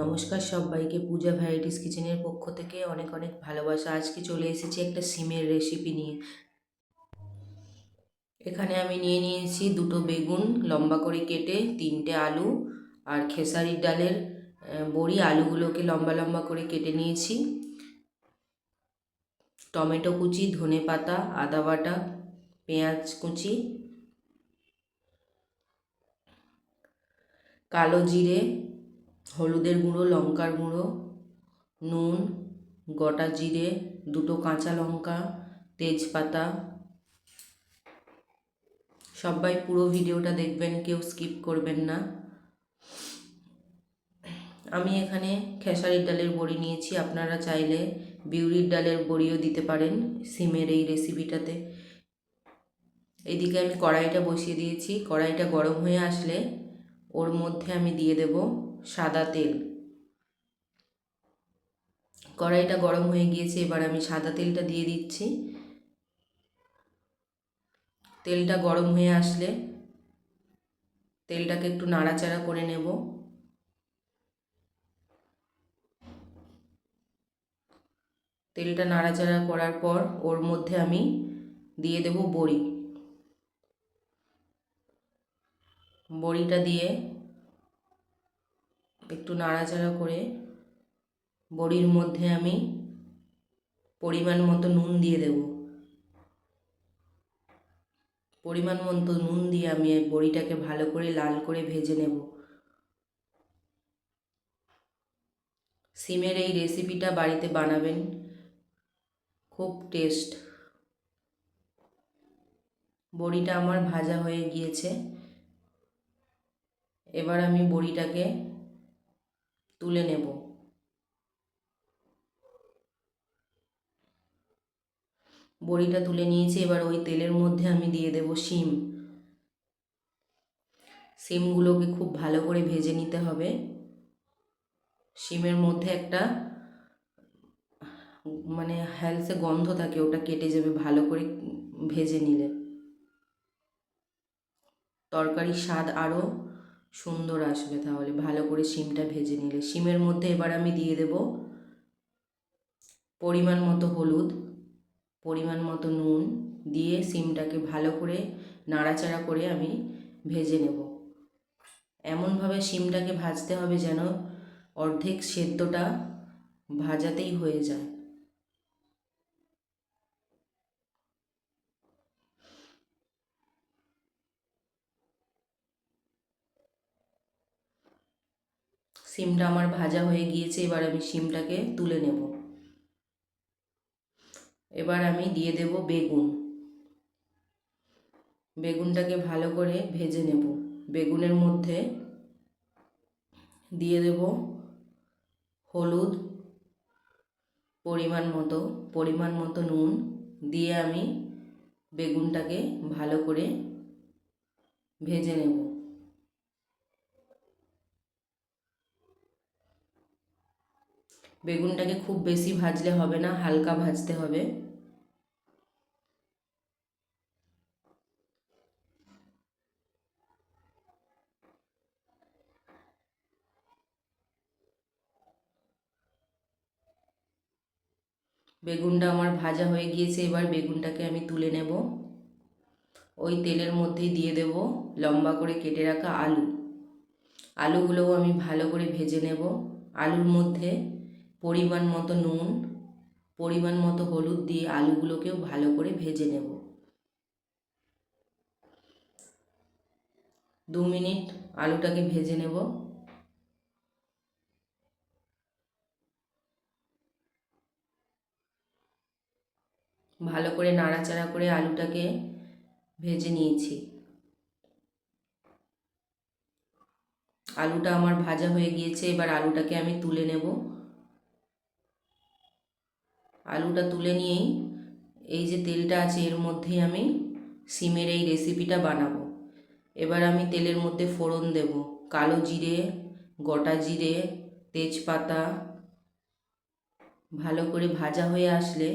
নমস্কার সবাইকে, পূজা ভ্যারাইটিস কিচেনের পক্ষ থেকে অনেক অনেক ভালোবাসা। আজকে চলে এসেছি একটা সিমের রেসিপি নিয়ে। এখানে আমি নিয়ে নিয়েছি দুটো বেগুন, লম্বা করে কেটে তিনটে আলু আর খেসারির ডালের বড়ি। আলুগুলোকে লম্বা লম্বা করে কেটে নিয়েছি। টমেটো কুচি, ধনে পাতা, আদা বাটা, পেঁয়াজ কুচি, কালো জিরে হলুদের গুঁড়ো, লঙ্কার গুঁড়ো, নুন, গোটা জিরে, দুটো কাঁচা লঙ্কা, তেজপাতা। সবাই পুরো ভিডিওটা দেখবেন, কেউ স্কিপ করবেন না। আমি এখানে খেসারির ডালের বড়ি নিয়েছি, আপনারা চাইলে বিউরির ডালের বড়িও দিতে পারেন সিমের এই রেসিপিটাতে। এদিকে আমি কড়াইটা বসিয়ে দিয়েছি, কড়াইটা গরম হয়ে আসলে ওর মধ্যে আমি দিয়ে দেব সাদা তেল। কড়াইটা গরম হয়ে গিয়েছে, এবার আমি সাদা তেলটা দিয়ে দিচ্ছি। তেলটা গরম হয়ে আসলে তেলটাকে একটু নাড়াচাড়া করে নেব। তেলটা নাড়াচাড়া করার পর ওর মধ্যে আমি দিয়ে দেব বড়ি। বড়িটা দিয়ে একটু নাড়াচাড়া করে বড়ির মধ্যে আমি পরিমাণ মতো নুন দিয়ে দেব। পরিমাণ মতো নুন দিয়ে আমি বড়িটাকে ভালো করে লাল করে ভেজে নেব। সিমের এই রেসিপিটা বাড়িতে বানাবেন, খুব টেস্ট। বড়িটা আমার ভাজা হয়ে গিয়েছে। এবার আমি বড়িটাকে তুলে নেব। বড়িটা তুলে নিয়েছি, এবার ওই তেলের মধ্যে আমি দিয়ে দেব শিম। শিমগুলোকে খুব ভালো করে ভেজে নিতে হবে। শিমের মধ্যে একটা মানে হ্যালসে গন্ধ থাকে, ওটা কেটে যাবে ভালো করে ভেজে নিলে। তরকারির স্বাদ আরও সুন্দর আসবে তাহলে। ভালো করে শিমটা ভেজে নিলে। শিমের মধ্যে এবার আমি দিয়ে দেব পরিমাণ মতো হলুদ, পরিমাণ মতো নুন দিয়ে শিমটাকে ভালো করে নাড়াচাড়া করে আমি ভেজে নেব। এমনভাবে শিমটাকে ভাজতে হবে যেন অর্ধেক সেদ্ধটা ভাজাতেই হয়ে যায়। সিমটা আমার ভাজা হয়ে গিয়েছে, এবার আমি সিমটাকে তুলে নেব। এবার আমি দিয়ে দেব বেগুন। বেগুনটাকে ভালো করে ভেজে নেব। বেগুনের মধ্যে দিয়ে দেব হলুদ পরিমাণ মতো পরিমাণ মতো নুন দিয়ে আমি বেগুনটাকে ভালো করে ভেজে নেব। বেগুনটাকে খুব বেশি ভাজলে হবে না, হালকা ভাজতে হবে। বেগুনটা আমার ভাজা হয়ে গিয়েছে, এবার বেগুনটাকে আমি তুলে নেব। ওই তেলের মধ্যেই দিয়ে দেব লম্বা করে কেটে রাখা আলু। আলুগুলোও আমি ভালো করে ভেজে নেব। আলুর মধ্যে পরিমাণ মতো নুন, পরিমাণ মতো হলুদ দিয়ে আলুগুলোকেও ভালো করে ভেজে নেব। দু মিনিট আলুটাকে ভেজে নেব। ভালো করে নাড়াচাড়া করে আলুটাকে ভেজে নিয়েছি। আলুটা আমার ভাজা হয়ে গিয়েছে, এবার আলুটাকে আমি তুলে নেব। আলুটা তুলে নিয়েই এই যে তেলটা আছে এর মধ্যেই আমি সিমের এই রেসিপিটা বানাবো। এবার আমি তেলের মধ্যে ফোড়ন দেব। কালো জিরে, গোটা জিরে, তেজপাতা ভালো করে ভাজা হয়ে আসলে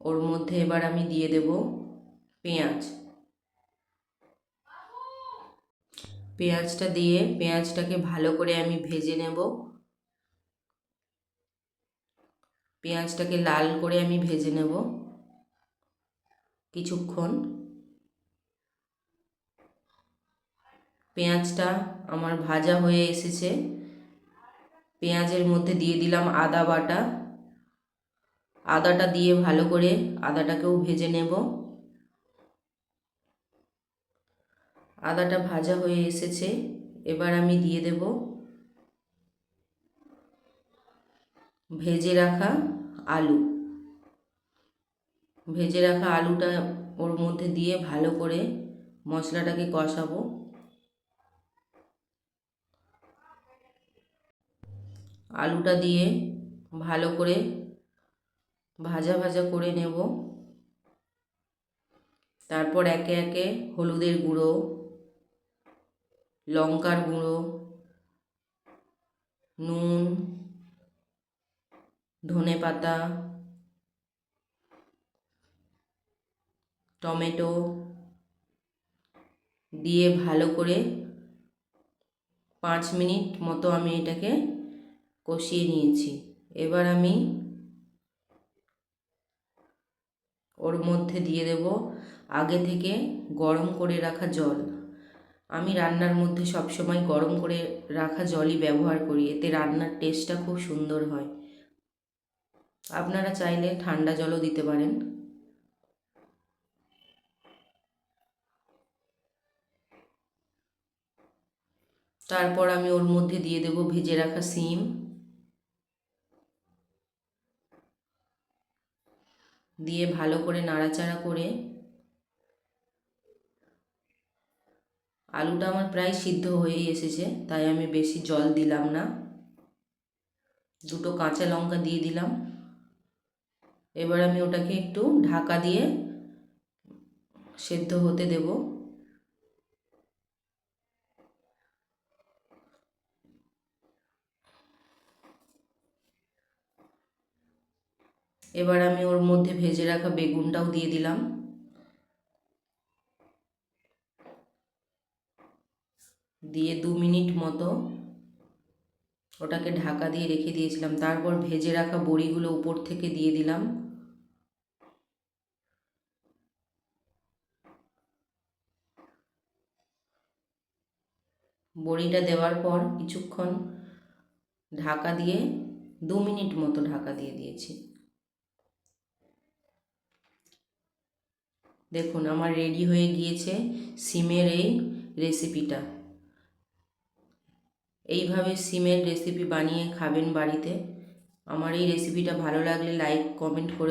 ওর মধ্যে এবার আমি দিয়ে দেব পেঁয়াজ। পেঁয়াজটা দিয়ে পেঁয়াজটাকে ভালো করে আমি ভেজে নেব। পেঁয়াজটাকে লাল করে আমি ভেজে নেব কিছুক্ষণ। পেঁয়াজটা আমার ভাজা হয়ে এসেছে। পেঁয়াজের মধ্যে দিয়ে দিলাম আদা বাটা। আদাটা দিয়ে ভালো করে আদাটাকেও ভেজে নেব। আদাটা ভাজা হয়ে এসেছে। এবার আমি দিয়ে দেব ভেজে রাখা আলু। ভেজে রাখা আলুটা ওর মধ্যে দিয়ে ভালো করে মশলাটাকে কষাবো। আলুটা দিয়ে ভালো করে ভাজা ভাজা করে নেব। তারপর একে একে হলুদের গুঁড়ো, লঙ্কার গুঁড়ো, নুন ধনে পাতা, টমেটো দিয়ে ভালো করে পাঁচ মিনিট মতো আমি এটাকে কষিয়ে নিয়েছি। এবার আমি ওর মধ্যে দিয়ে দেব আগে থেকে গরম করে রাখা জল। আমি রান্নার মধ্যে সবসময় গরম করে রাখা জলই ব্যবহার করি, এতে রান্নার টেস্টটা খুব সুন্দর হয়। আপনারা চাইলে ঠান্ডা জলও দিতে পারেন। তারপর আমি ওর মধ্যে দিয়ে দেব ভেজে রাখা সিম। দিয়ে ভালো করে নাড়াচাড়া করে আলুটা আমার প্রায় সিদ্ধ হয়েই এসেছে, তাই আমি বেশি জল দিলাম না। দুটো কাঁচা লঙ্কা দিয়ে দিলাম। এবার আমি ওটাকে একটু ঢাকা দিয়ে সেদ্ধ হতে দেব। এবার আমি ওর মধ্যে ভেজে রাখা বেগুনটাও দিয়ে দিলাম। দিয়ে দু মিনিট মতো ওটাকে ঢাকা দিয়ে রেখে দিয়েছিলাম। তারপর ভেজে রাখা বড়িগুলো উপর থেকে দিয়ে দিলাম। বড়িটা দেওয়ার পর কিছুক্ষণ ঢাকা দিয়ে দু মিনিট মতো ঢাকা দিয়ে দিয়েছি। দেখুন, আমার রেডি হয়ে গিয়েছে সিমের এই রেসিপিটা এইভাবে সিমের রেসিপি বানিয়ে খাবেন বাড়িতে। আমার এই রেসিপিটা ভালো লাগলে লাইক কমেন্ট করে